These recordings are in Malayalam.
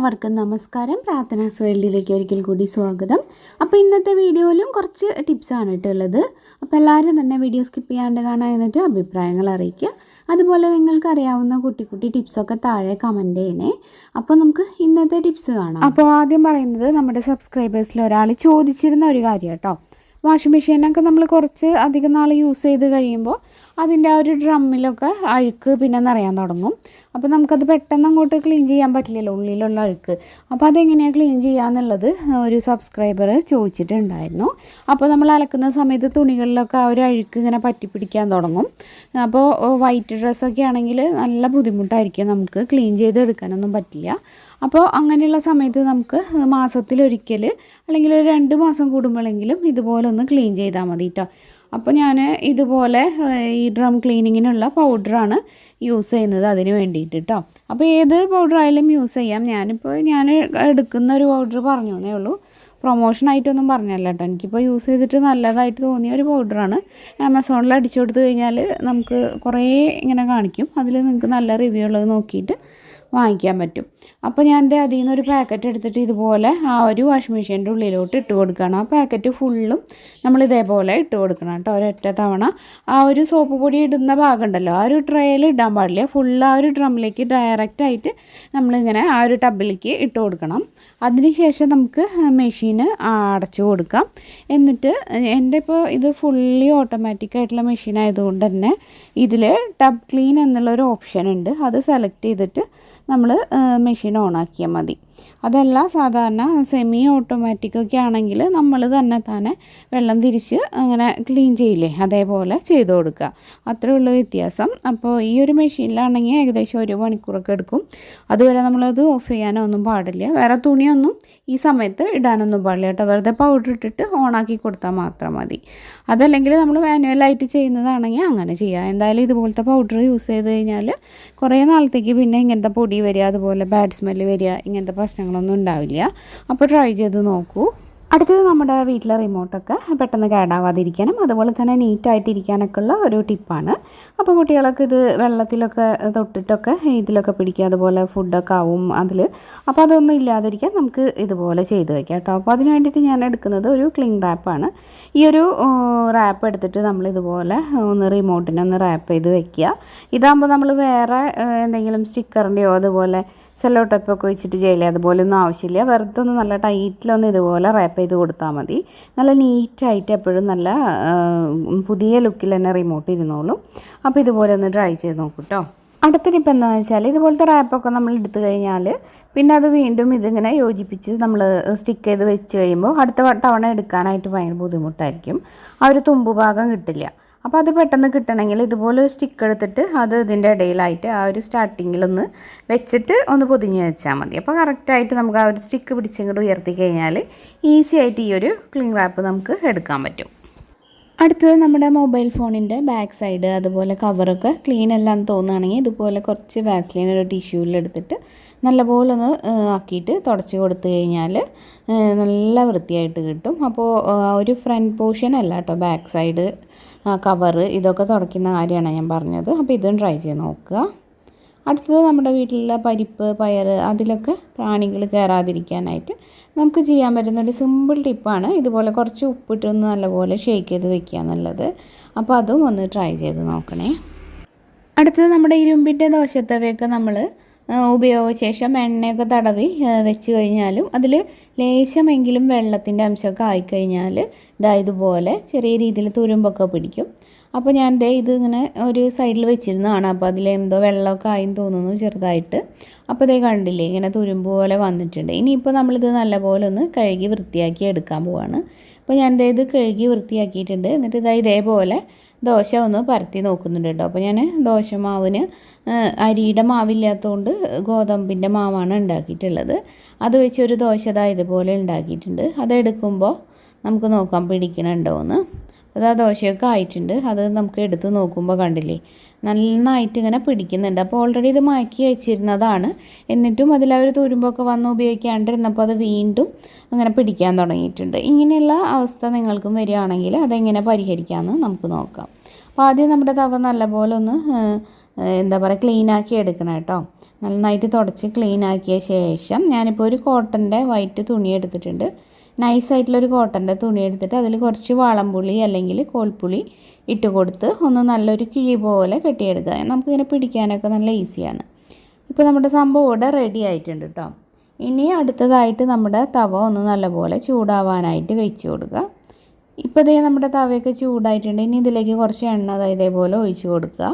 എല്ലാവർക്കും നമസ്കാരം. പ്രാർത്ഥനാ വേൾഡിലേക്ക് ഒരിക്കൽ കൂടി സ്വാഗതം. അപ്പോൾ ഇന്നത്തെ വീഡിയോയിലും കുറച്ച് ടിപ്സാണ് ഇട്ടുള്ളത് അപ്പോൾ എല്ലാവരും തന്നെ വീഡിയോ സ്കിപ്പ് ചെയ്യാണ്ട് കാണാൻ എന്നിട്ട് അഭിപ്രായങ്ങൾ അറിയിക്കുക. അതുപോലെ നിങ്ങൾക്ക് അറിയാവുന്ന കുട്ടി കുട്ടി ടിപ്സൊക്കെ താഴെ കമന്റ് ചെയ്യണേ. അപ്പോൾ നമുക്ക് ഇന്നത്തെ ടിപ്സ് കാണാം. അപ്പോൾ ആദ്യം പറയുന്നത് നമ്മുടെ സബ്സ്ക്രൈബേഴ്സിൽ ഒരാൾ ചോദിച്ചിരുന്ന ഒരു കാര്യം കേട്ടോ. വാഷിംഗ് മെഷീനൊക്കെ നമ്മൾ കുറച്ച് അധികം നാൾ യൂസ് ചെയ്ത് കഴിയുമ്പോൾ അതിന്റെ ആ ഒരു ഡ്രമ്മിലൊക്കെ അഴുക്ക് പിന്നെ നിറയാൻ തുടങ്ങും. അപ്പോൾ നമുക്കത് പെട്ടെന്ന് അങ്ങോട്ട് ക്ലീൻ ചെയ്യാൻ പറ്റില്ലല്ലോ ഉള്ളിലുള്ള അഴുക്ക്. അപ്പോൾ അതെങ്ങനെയാണ് ക്ലീൻ ചെയ്യാന്നുള്ളത് ഒരു സബ്സ്ക്രൈബർ ചോദിച്ചിട്ടുണ്ടായിരുന്നു. അപ്പോൾ നമ്മൾ അലക്കുന്ന സമയത്ത് തുണികളിലൊക്കെ ആ ഒരു അഴുക്ക് ഇങ്ങനെ പറ്റിപ്പിടിക്കാൻ തുടങ്ങും. അപ്പോൾ വൈറ്റ് ഡ്രസ്സൊക്കെ ആണെങ്കിൽ നല്ല ബുദ്ധിമുട്ടായിരിക്കും നമുക്ക് ക്ലീൻ ചെയ്തെടുക്കാനൊന്നും പറ്റില്ല. അപ്പോൾ അങ്ങനെയുള്ള സമയത്ത് നമുക്ക് മാസത്തിലൊരിക്കൽ അല്ലെങ്കിൽ ഒരു രണ്ട് മാസം കൂടുമ്പോഴെങ്കിലും ഇതുപോലെ ഒന്ന് ക്ലീൻ ചെയ്താൽ മതി കേട്ടോ അപ്പോൾ ഞാൻ ഇതുപോലെ ഈ ഡ്രം ക്ലീനിങ്ങിനുള്ള പൗഡറാണ് യൂസ് ചെയ്യുന്നത് അതിന് വേണ്ടിയിട്ട് കേട്ടോ അപ്പോൾ ഏത് പൗഡർ ആയാലും യൂസ് ചെയ്യാം. ഞാനിപ്പോൾ ഞാൻ എടുക്കുന്ന ഒരു പൗഡർ പറഞ്ഞു എന്നേ ഉള്ളൂ പ്രൊമോഷനായിട്ടൊന്നും പറഞ്ഞല്ല കേട്ടോ എനിക്കിപ്പോൾ യൂസ് ചെയ്തിട്ട് നല്ലതായിട്ട് തോന്നിയ ഒരു പൗഡറാണ്. ആമസോണിൽ അടിച്ചു കൊടുത്തു കഴിഞ്ഞാൽ നമുക്ക് കുറേ ഇങ്ങനെ കാണിക്കും. അതിൽ നിങ്ങൾക്ക് നല്ല റിവ്യൂ ഉള്ളത് നോക്കിയിട്ട് വാങ്ങിക്കാൻ പറ്റും. അപ്പോൾ ഞാൻ എന്റെ അതിൽ നിന്നൊരു പാക്കറ്റ് എടുത്തിട്ട് ഇതുപോലെ ആ ഒരു വാഷിംഗ് മെഷീന്റെ ഉള്ളിലോട്ട് ഇട്ട് കൊടുക്കണം. ആ പാക്കറ്റ് ഫുള്ളും നമ്മൾ ഇതേപോലെ ഇട്ട് കൊടുക്കണം കേട്ടോ. ഒരൊറ്റ തവണ. ആ ഒരു സോപ്പ് പൊടി ഇടുന്ന ഭാഗം ഉണ്ടല്ലോ. ആ ഒരു ട്രേയിൽ ഇടാൻ പാടില്ല. ഫുള്ള് ആ ഒരു ഡ്രമ്മിലേക്ക് ഡയറക്റ്റായിട്ട് നമ്മളിങ്ങനെ ആ ഒരു ടബിലേക്ക് ഇട്ട് കൊടുക്കണം. അതിനുശേഷം നമുക്ക് മെഷീന് അടച്ചു കൊടുക്കാം. എന്നിട്ട് എന്റെ ഇപ്പോൾ ഇത് ഫുള്ളി ഓട്ടോമാറ്റിക് ആയിട്ടുള്ള മെഷീൻ ആയതുകൊണ്ട് തന്നെ ഇതിൽ ടബ് ക്ലീൻ എന്നുള്ളൊരു ഓപ്ഷൻ ഉണ്ട്. അത് സെലക്ട് ചെയ്തിട്ട് നമ്മൾ മെഷീൻ ഓണാക്കിയാൽ മതി. അതല്ല സാധാരണ സെമി ഓട്ടോമാറ്റിക് ഒക്കെ ആണെങ്കിൽ നമ്മൾ തന്നെ തന്നെ വെള്ളം തിരിച്ച് അങ്ങനെ ക്ലീൻ ചെയ്യില്ലേ അതേപോലെ ചെയ്ത് കൊടുക്കുക. അത്രേ ഉള്ളൂ വ്യത്യാസം. അപ്പോൾ ഈ ഒരു മെഷീനിലാണെങ്കിൽ ഏകദേശം ഒരു മണിക്കൂറൊക്കെ എടുക്കും. അതുവരെ നമ്മളത് ഓഫ് ചെയ്യാനോ ഒന്നും പാടില്ല. വേറെ തുണിയൊന്നും ഈ സമയത്ത് ഇടാനൊന്നും പാടില്ല കേട്ടോ. വെറുതെ പൗഡർ ഇട്ടിട്ട് ഓണാക്കി കൊടുത്താൽ മാത്രം മതി. അതല്ലെങ്കിൽ നമ്മൾ മാനുവലായിട്ട് ചെയ്യുന്നതാണെങ്കിൽ അങ്ങനെ ചെയ്യാം. എന്തായാലും ഇതുപോലത്തെ പൗഡർ യൂസ് ചെയ്ത് കഴിഞ്ഞാൽ കുറേ നാളത്തേക്ക് പിന്നെ ഇങ്ങനത്തെ പൊടി വരിക അതുപോലെ ബാഡ് സ്മെല്ല് വരിക ഇങ്ങനത്തെ പ്രശ്നങ്ങളൊന്നും ഉണ്ടാവില്ല. അപ്പോൾ ട്രൈ ചെയ്ത് നോക്കൂ. അടുത്തത് നമ്മുടെ വീട്ടിലെ റിമോട്ടൊക്കെ പെട്ടെന്ന് കേടാവാതിരിക്കാനും അതുപോലെ തന്നെ നീറ്റായിട്ടിരിക്കാനൊക്കെ ഉള്ള ഒരു ടിപ്പാണ് അപ്പോൾ കുട്ടികൾക്ക് ഇത് വെള്ളത്തിലൊക്കെ തൊട്ടിട്ടൊക്കെ ഇതിലൊക്കെ പിടിക്കുക അതുപോലെ ഫുഡൊക്കെ ആവും അതിൽ അപ്പോൾ അതൊന്നും ഇല്ലാതിരിക്കാൻ നമുക്ക് ഇതുപോലെ ചെയ്ത് വെക്കാം കേട്ടോ. അപ്പോൾ അതിന് വേണ്ടിയിട്ട് ഞാൻ എടുക്കുന്നത് ഒരു ക്ലിങ് റാപ്പാണ് ഈ ഒരു റാപ്പ് എടുത്തിട്ട് നമ്മൾ ഇതുപോലെ ഒന്ന് റിമോട്ടിനെ ഒന്ന് റാപ്പ് ചെയ്ത് വെക്കുക. ഇതാകുമ്പോൾ നമ്മൾ വേറെ എന്തെങ്കിലും സ്റ്റിക്കറിന്റെയോ അതുപോലെ സെല്ലോ ടപ്പൊക്കെ വെച്ചിട്ട് ചെയ്യില്ലേ അതുപോലെ ഒന്നും ആവശ്യമില്ല. വെറുതെ ഒന്ന് നല്ല ടൈറ്റിലൊന്ന് ഇതുപോലെ റാപ്പ് ചെയ്ത് കൊടുത്താൽ മതി. നല്ല നീറ്റായിട്ട് എപ്പോഴും നല്ല പുതിയ ലുക്കിൽ തന്നെ റിമോട്ട് ഇരുന്നോളും. അപ്പോൾ ഇതുപോലെ ഒന്ന് ട്രൈ ചെയ്ത് നോക്കൂ കേട്ടോ അടുത്ത എന്താണെന്ന് വെച്ചാൽ ഇതുപോലത്തെ റാപ്പൊക്കെ നമ്മൾ എടുത്തു കഴിഞ്ഞാൽ പിന്നെ അത് വീണ്ടും ഇതിങ്ങനെ യോജിപ്പിച്ച് നമ്മൾ സ്റ്റിക്ക് ചെയ്ത് വെച്ച് കഴിയുമ്പോൾ അടുത്ത തവണ എടുക്കാനായിട്ട് ഭയങ്കര ബുദ്ധിമുട്ടായിരിക്കും. ആ ഒരു തുമ്പ് ഭാഗം കിട്ടില്ല. അപ്പോൾ അത് പെട്ടെന്ന് കിട്ടണമെങ്കിൽ ഇതുപോലെ സ്റ്റിക്ക് എടുത്തിട്ട് അത് ഇതിന്റെ ഇടയിലായിട്ട് ആ ഒരു സ്റ്റാർട്ടിങ്ങിലൊന്ന് വെച്ചിട്ട് ഒന്ന് പൊതിഞ്ഞ് വെച്ചാൽ മതി. അപ്പോൾ കറക്റ്റായിട്ട് നമുക്ക് ആ ഒരു സ്റ്റിക്ക് പിടിച്ചിങ്ങോട്ട് ഉയർത്തി കഴിഞ്ഞാൽ ഈസി ആയിട്ട് ഈ ഒരു ക്ലീൻ റാപ്പ് നമുക്ക് എടുക്കാൻ പറ്റും. അടുത്തത് നമ്മുടെ മൊബൈൽ ഫോണിന്റെ ബാക്ക് സൈഡ് അതുപോലെ കവറൊക്കെ ക്ലീൻ അല്ല എന്ന് തോന്നുകയാണെങ്കിൽ ഇതുപോലെ കുറച്ച് വാസ്ലിൻ ഒരു ടിഷ്യൂവിലെടുത്തിട്ട് നല്ലപോലെ ഒന്ന് ആക്കിയിട്ട് തുടച്ച് കൊടുത്തു കഴിഞ്ഞാൽ നല്ല വൃത്തിയായിട്ട് കിട്ടും. അപ്പോൾ ഒരു ഫ്രണ്ട് പോർഷൻ അല്ല കേട്ടോ ബാക്ക് സൈഡ് കവറ് ഇതൊക്കെ തുടയ്ക്കുന്ന കാര്യമാണ് ഞാൻ പറഞ്ഞത്. അപ്പോൾ ഇതും ട്രൈ ചെയ്ത് നോക്കുക. അടുത്തത് നമ്മുടെ വീട്ടിലുള്ള പരിപ്പ് പയർ അതിലൊക്കെ പ്രാണികൾ കയറാതിരിക്കാനായിട്ട് നമുക്ക് ചെയ്യാൻ പറ്റുന്ന ഒരു സിമ്പിൾ ടിപ്പാണ് ഇതുപോലെ കുറച്ച് ഉപ്പിട്ടൊന്ന് നല്ലപോലെ ഷേക്ക് ചെയ്ത് വെക്കുക എന്നുള്ളത്. അപ്പോൾ അതും ഒന്ന് ട്രൈ ചെയ്ത് നോക്കണേ. അടുത്തത് നമ്മുടെ ഇരുമ്പിന്റെ ദോശത്തവയൊക്കെ നമ്മൾ ഉപയോഗശേഷം എണ്ണയൊക്കെ തടവി വെച്ച് കഴിഞ്ഞാലും അതിൽ ലേശമെങ്കിലും വെള്ളത്തിന്റെ അംശമൊക്കെ ആയിക്കഴിഞ്ഞാൽ ഇതായതുപോലെ ചെറിയ രീതിയിൽ തുരുമ്പൊക്കെ പിടിക്കും. അപ്പോൾ ഞാൻ ദേ ഇത് ഇങ്ങനെ ഒരു സൈഡിൽ വെച്ചിരുന്നതാണ്. അപ്പോൾ അതിലെന്തോ വെള്ളമൊക്കെ ആയെന്ന് തോന്നുന്നു ചെറുതായിട്ട്. അപ്പോൾ ഇതേ കണ്ടില്ലേ ഇങ്ങനെ തുരുമ്പ് പോലെ വന്നിട്ടുണ്ട്. ഇനിയിപ്പോൾ നമ്മളിത് നല്ലപോലെ ഒന്ന് കഴുകി വൃത്തിയാക്കി എടുക്കാൻ പോവാണ്. അപ്പോൾ ഞാൻ ഇത് കഴുകി വൃത്തിയാക്കിയിട്ടുണ്ട്. എന്നിട്ട് ഇതാ ഇതേപോലെ ദോശ ഒന്ന് പരത്തി നോക്കുന്നുണ്ട് കേട്ടോ. അപ്പോൾ ഞാൻ ദോശ മാവിന് അരിയുടെ മാവില്ലാത്തതുകൊണ്ട് ഗോതമ്പിന്റെ മാവാണ് ഉണ്ടാക്കിയിട്ടുള്ളത്. അത് വെച്ച് ഒരു ദോശ ഇതാ ഇതുപോലെ ഉണ്ടാക്കിയിട്ടുണ്ട്. അതെടുക്കുമ്പോൾ നമുക്ക് നോക്കാം പിടിക്കണുണ്ടോ എന്ന്. അത് ആ ദോശയൊക്കെ ആയിട്ടുണ്ട്. അത് നമുക്ക് എടുത്ത് നോക്കുമ്പോൾ കണ്ടില്ലേ? നന്നായിട്ട് ഇങ്ങനെ പിടിക്കുന്നുണ്ട്. അപ്പോൾ ഓൾറെഡി ഇത് മാക്കി വെച്ചിരുന്നതാണ്. എന്നിട്ടും അതിൽ അവർ തുരുമ്പൊക്കെ വന്ന് ഉപയോഗിക്കാണ്ടിരുന്നപ്പോൾ അത് വീണ്ടും അങ്ങനെ പിടിക്കാൻ തുടങ്ങിയിട്ടുണ്ട്. ഇങ്ങനെയുള്ള അവസ്ഥ നിങ്ങൾക്കും വരികയാണെങ്കിൽ അതെങ്ങനെ പരിഹരിക്കാമെന്ന് നമുക്ക് നോക്കാം. അപ്പോൾ ആദ്യം നമ്മുടെ തവ നല്ലപോലെ ഒന്ന് എന്താ പറയുക ക്ലീനാക്കി എടുക്കണം കേട്ടോ. നന്നായിട്ട് തുടച്ച് ക്ലീനാക്കിയ ശേഷം ഞാനിപ്പോൾ ഒരു കോട്ടന്റെ വൈറ്റ് തുണി എടുത്തിട്ടുണ്ട്. നൈസായിട്ടുള്ളൊരു കോട്ടന്റെ തുണി എടുത്തിട്ട് അതിൽ കുറച്ച് വാളംപുളി അല്ലെങ്കിൽ കോൽപ്പുളി ഇട്ട് കൊടുത്ത് ഒന്ന് നല്ലൊരു കിഴി പോലെ കെട്ടിയെടുക്കുക. നമുക്കിങ്ങനെ പിടിക്കാനൊക്കെ നല്ല ഈസിയാണ്. ഇപ്പോൾ നമ്മുടെ സംഭവം ഇവിടെ റെഡി ആയിട്ടുണ്ട് കേട്ടോ ഇനി അടുത്തതായിട്ട് നമ്മുടെ തവ ഒന്ന് നല്ലപോലെ ചൂടാവാനായിട്ട് വെച്ച് കൊടുക്കുക. ഇപ്പോൾ ഇതേ നമ്മുടെ തവയൊക്കെ ചൂടായിട്ടുണ്ട്. ഇനി ഇതിലേക്ക് കുറച്ച് എണ്ണ ഇതേപോലെ ഒഴിച്ച് കൊടുക്കുക.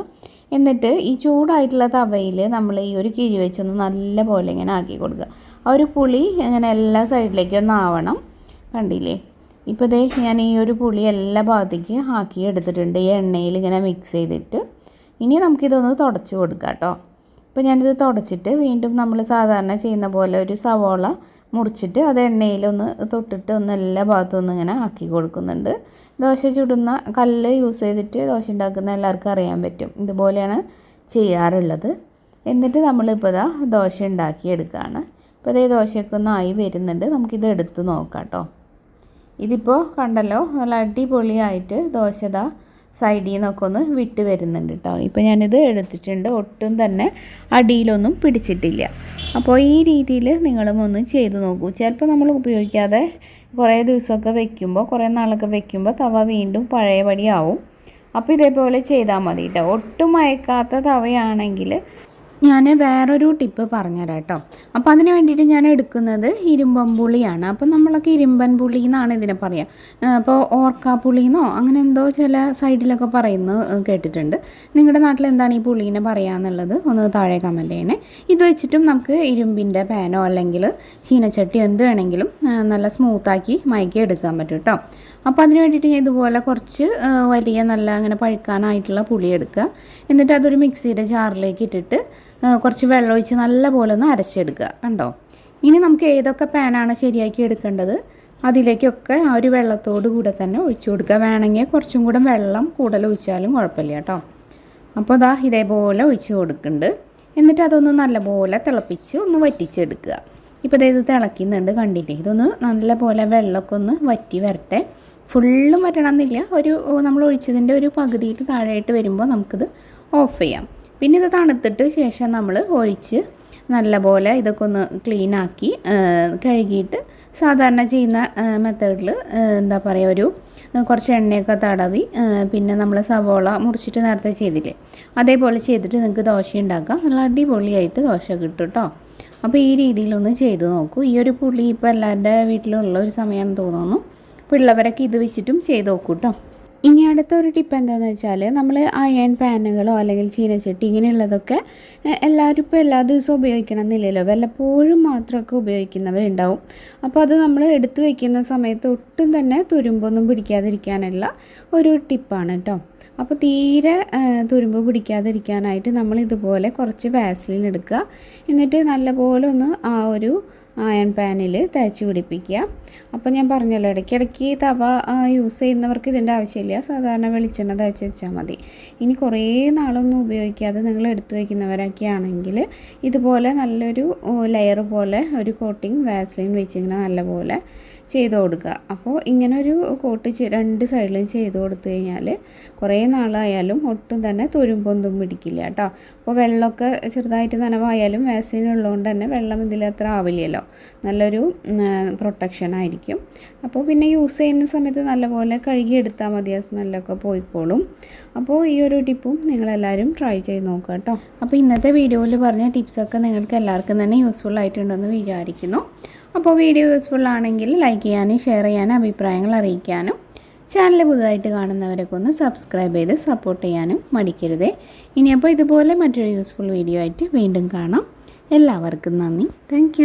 എന്നിട്ട് ഈ ചൂടായിട്ടുള്ള തവയിൽ നമ്മൾ ഈ ഒരു കിഴി വെച്ചൊന്ന് നല്ല പോലെ ഇങ്ങനെ ആക്കി കൊടുക്കുക. ആ ഒരു പുളി ഇങ്ങനെ എല്ലാ സൈഡിലേക്കും ഒന്ന് ആവണം. കണ്ടില്ലേ? ഇപ്പോൾ ദേ ഞാൻ ഈ ഒരു പുളി എല്ലാ ഭാഗത്തേക്ക് ആക്കി എടുത്തിട്ടുണ്ട്. ഈ എണ്ണയിൽ ഇങ്ങനെ മിക്സ് ചെയ്തിട്ട്. ഇനി നമുക്കിതൊന്ന് തുടച്ച് കൊടുക്കാം കേട്ടോ. ഇപ്പോൾ ഞാനിത് തുടച്ചിട്ട് വീണ്ടും നമ്മൾ സാധാരണ ചെയ്യുന്ന പോലെ ഒരു സവോള മുറിച്ചിട്ട് അത് എണ്ണയിലൊന്ന് തൊട്ടിട്ട് ഒന്ന് എല്ലാ ഭാഗത്തും ഒന്ന് ഇങ്ങനെ ആക്കി കൊടുക്കുന്നുണ്ട്. ദോശ ചുടുന്ന കല്ല് യൂസ് ചെയ്തിട്ട് ദോശ ഉണ്ടാക്കുന്ന എല്ലാവർക്കും അറിയാൻ പറ്റും. ഇതുപോലെയാണ് ചെയ്യാറുള്ളത്. എന്നിട്ട് നമ്മളിപ്പോൾ ഇതാ ദോശ ഉണ്ടാക്കിയെടുക്കുകയാണ് ഇപ്പോൾ ഇതേ ദോശയൊക്കെ ഒന്ന് ആയി വരുന്നുണ്ട്. നമുക്കിത് എടുത്ത് നോക്കാം കേട്ടോ. ഇതിപ്പോൾ കണ്ടല്ലോ നല്ല അടിപൊളിയായിട്ട് ദോശ ദാ സൈഡിൽ നിന്നൊക്കെ ഒന്ന് വിട്ട് വരുന്നുണ്ട് കേട്ടോ ഇപ്പോൾ ഞാനിത് എടുത്തിട്ടുണ്ട്. ഒട്ടും തന്നെ അടിയിലൊന്നും പിടിച്ചിട്ടില്ല. അപ്പോൾ ഈ രീതിയിൽ നിങ്ങളും ഒന്ന് ചെയ്ത് നോക്കൂ. ചിലപ്പോൾ നമ്മൾ ഉപയോഗിക്കാതെ കുറേ ദിവസമൊക്കെ വെക്കുമ്പോൾ കുറേ നാളൊക്കെ വെക്കുമ്പോൾ തവ വീണ്ടും പഴയപടിയാവും അപ്പോൾ ഇതേപോലെ ചെയ്താൽ മതി കേട്ടോ ഒട്ടും മയക്കാത്ത തവയാണെങ്കിൽ ഞാൻ വേറൊരു ടിപ്പ് പറഞ്ഞുതരാം കേട്ടോ അപ്പോൾ അതിന് വേണ്ടിയിട്ട് ഞാൻ എടുക്കുന്നത് ഇരുമ്പൻ പുളിയാണ്. അപ്പോൾ നമ്മളൊക്കെ ഇരുമ്പൻ പുളി എന്നാണ് ഇതിനെ പറയുക അപ്പോൾ ഓർക്കാപ്പുളി എന്നോ അങ്ങനെ എന്തോ ചില സൈഡിലൊക്കെ പറയുന്നു കേട്ടിട്ടുണ്ട്. നിങ്ങളുടെ നാട്ടിൽ എന്താണ് ഈ പുളീനെ പറയാന്നുള്ളത് ഒന്ന് താഴെ കമന്റ് ചെയ്യണേ. ഇത് വെച്ചിട്ടും നമുക്ക് ഇരുമ്പിന്റെ പാനോ അല്ലെങ്കിൽ ചീനച്ചട്ടി എന്ത് വേണമെങ്കിലും നല്ല സ്മൂത്താക്കി മയക്കി എടുക്കാൻ പറ്റും കേട്ടോ അപ്പോൾ അതിന് വേണ്ടിയിട്ട് ഞാൻ ഇതുപോലെ കുറച്ച് വലിയ നല്ല അങ്ങനെ പഴുക്കാനായിട്ടുള്ള പുളി എടുക്കുക. എന്നിട്ട് അതൊരു മിക്സിയുടെ ജാറിലേക്ക് ഇട്ടിട്ട് കുറച്ച് വെള്ളം ഒഴിച്ച് നല്ല പോലെ ഒന്ന് അരച്ചെടുക്കുക. കണ്ടോ? ഇനി നമുക്ക് ഏതൊക്കെ പാനാണ് ശരിയാക്കി എടുക്കേണ്ടത്? അതിലേക്കൊക്കെ ആ ഒരു വെള്ളത്തോട് കൂടെ തന്നെ ഒഴിച്ചു കൊടുക്കുക. വേണമെങ്കിൽ കുറച്ചും കൂടെ വെള്ളം കൂടുതൽ ഒഴിച്ചാലും കുഴപ്പമില്ല കേട്ടോ. അപ്പോൾ അതാ ഇതേപോലെ ഒഴിച്ചു കൊടുക്കുന്നുണ്ട്. എന്നിട്ട് അതൊന്ന് നല്ലപോലെ തിളപ്പിച്ച് ഒന്ന് വറ്റിച്ചെടുക്കുക. ഇപ്പോൾ ഇത് തിളയ്ക്കുന്നുണ്ട് കണ്ടില്ലേ? ഇതൊന്ന് നല്ലപോലെ വെള്ളമൊക്കെ ഒന്ന് വറ്റി വരട്ടെ. ഫുള്ളും വരണമെന്നില്ല. ഒരു നമ്മൾ ഒഴിച്ചതിന്റെ ഒരു പകുതിയിട്ട് താഴെയായിട്ട് വരുമ്പോൾ നമുക്കിത് ഓഫ് ചെയ്യാം. പിന്നെ ഇത് തണുത്തിട്ട് ശേഷം നമ്മൾ ഒഴിച്ച് നല്ലപോലെ ഇതൊക്കെ ഒന്ന് ക്ലീൻ ആക്കി കഴുകിയിട്ട് സാധാരണ ചെയ്യുന്ന മെത്തേഡിൽ എന്താ പറയുക ഒരു കുറച്ച് എണ്ണയൊക്കെ തടവി പിന്നെ നമ്മൾ സവോള മുറിച്ചിട്ട് നേരത്തെ ചെയ്തില്ലേ? അതേപോലെ ചെയ്തിട്ട് നിങ്ങൾക്ക് ദോശ ഉണ്ടാക്കാം. നല്ല അടിപൊളിയായിട്ട് ദോശ കിട്ടും കേട്ടോ. അപ്പോൾ ഈ രീതിയിലൊന്ന് ചെയ്ത് നോക്കൂ. ഈ ഒരു പുളി ഇപ്പോൾ എല്ലാവരുടെ വീട്ടിലുള്ള ഒരു സമയമാണെന്ന് തോന്നുന്നു. അപ്പോൾ ഉള്ളവരൊക്കെ ഇത് വെച്ചിട്ടും ചെയ്ത് നോക്കൂ കേട്ടോ ഇനി അടുത്ത ഒരു ടിപ്പ് എന്താണെന്ന് വെച്ചാൽ നമ്മൾ അയൺ പാനുകളോ അല്ലെങ്കിൽ ചീനച്ചട്ടി ഇങ്ങനെയുള്ളതൊക്കെ എല്ലാവരും ഇപ്പോൾ എല്ലാ ദിവസവും ഉപയോഗിക്കണം എന്നില്ലല്ലോ വല്ലപ്പോഴും മാത്രമൊക്കെ ഉപയോഗിക്കുന്നവരുണ്ടാവും. അപ്പോൾ അത് നമ്മൾ എടുത്തു വയ്ക്കുന്ന സമയത്ത് ഒട്ടും തന്നെ തുരുമ്പൊന്നും പിടിക്കാതിരിക്കാനുള്ള ഒരു ടിപ്പാണ് കേട്ടോ അപ്പോൾ തീരെ തുരുമ്പ് പിടിക്കാതിരിക്കാനായിട്ട് നമ്മൾ ഇതുപോലെ കുറച്ച് വാസലിൻ എടുക്കുക. എന്നിട്ട് നല്ലപോലെ ഒന്ന് ആ ഒരു അയൺ പാനിൽ തേച്ച് പിടിപ്പിക്കുക. അപ്പോൾ ഞാൻ പറഞ്ഞല്ലോ ഇടയ്ക്കിടയ്ക്ക് തവ യൂസ് ചെയ്യുന്നവർക്ക് ഇതിന്റെ ആവശ്യമില്ല. സാധാരണ വെളിച്ചെണ്ണ തേച്ച് വെച്ചാൽ മതി. ഇനി കുറേ നാളൊന്നും ഉപയോഗിക്കാതെ നിങ്ങൾ എടുത്തു വയ്ക്കുന്നവരൊക്കെ ആണെങ്കിൽ ഇതുപോലെ നല്ലൊരു ലെയർ പോലെ ഒരു കോട്ടിങ് വാസ്ലിൻ വെച്ചിങ്ങനെ നല്ലപോലെ ചെയ്ത് കൊടുക്കുക. അപ്പോൾ ഇങ്ങനെ ഒരു കോട്ട് രണ്ട് സൈഡിലും ചെയ്ത് കൊടുത്തു കഴിഞ്ഞാൽ കുറേ നാളായാലും ഒട്ടും തന്നെ തുരുമ്പൊന്നും പിടിക്കില്ല കേട്ടോ. അപ്പോൾ വെള്ളമൊക്കെ ചെറുതായിട്ട് നനവായാലും വാക്സിൻ ഉള്ളതുകൊണ്ട് തന്നെ വെള്ളം ഇതിൽ അത്ര ആവില്ലല്ലോ. നല്ലൊരു പ്രൊട്ടക്ഷൻ ആയിരിക്കും. അപ്പോൾ പിന്നെ യൂസ് ചെയ്യുന്ന സമയത്ത് നല്ലപോലെ കഴുകിയെടുത്താൽ മതി ആ സ്മെല്ലൊക്കെ പോയിക്കോളും. അപ്പോൾ ഈ ഒരു ടിപ്പും നിങ്ങളെല്ലാവരും ട്രൈ ചെയ്ത് നോക്കുക കേട്ടോ. അപ്പോൾ ഇന്നത്തെ വീഡിയോയിൽ പറഞ്ഞ ടിപ്സൊക്കെ നിങ്ങൾക്ക് എല്ലാവർക്കും തന്നെ യൂസ്ഫുൾ ആയിട്ടുണ്ടെന്ന് വിചാരിക്കുന്നു. അപ്പോൾ വീഡിയോ യൂസ്ഫുൾ ആണെങ്കിൽ ലൈക്ക് ചെയ്യാനും ഷെയർ ചെയ്യാനും അഭിപ്രായങ്ങൾ അറിയിക്കാനും ചാനൽ പുതുതായിട്ട് കാണുന്നവരൊക്കെ ഒന്ന് സബ്സ്ക്രൈബ് ചെയ്ത് സപ്പോർട്ട് ചെയ്യാനും മടിക്കരുതേ. ഇനിയപ്പോൾ ഇതുപോലെ മറ്റൊരു യൂസ്ഫുൾ വീഡിയോ ആയിട്ട് വീണ്ടും കാണാം. എല്ലാവർക്കും നന്ദി. താങ്ക്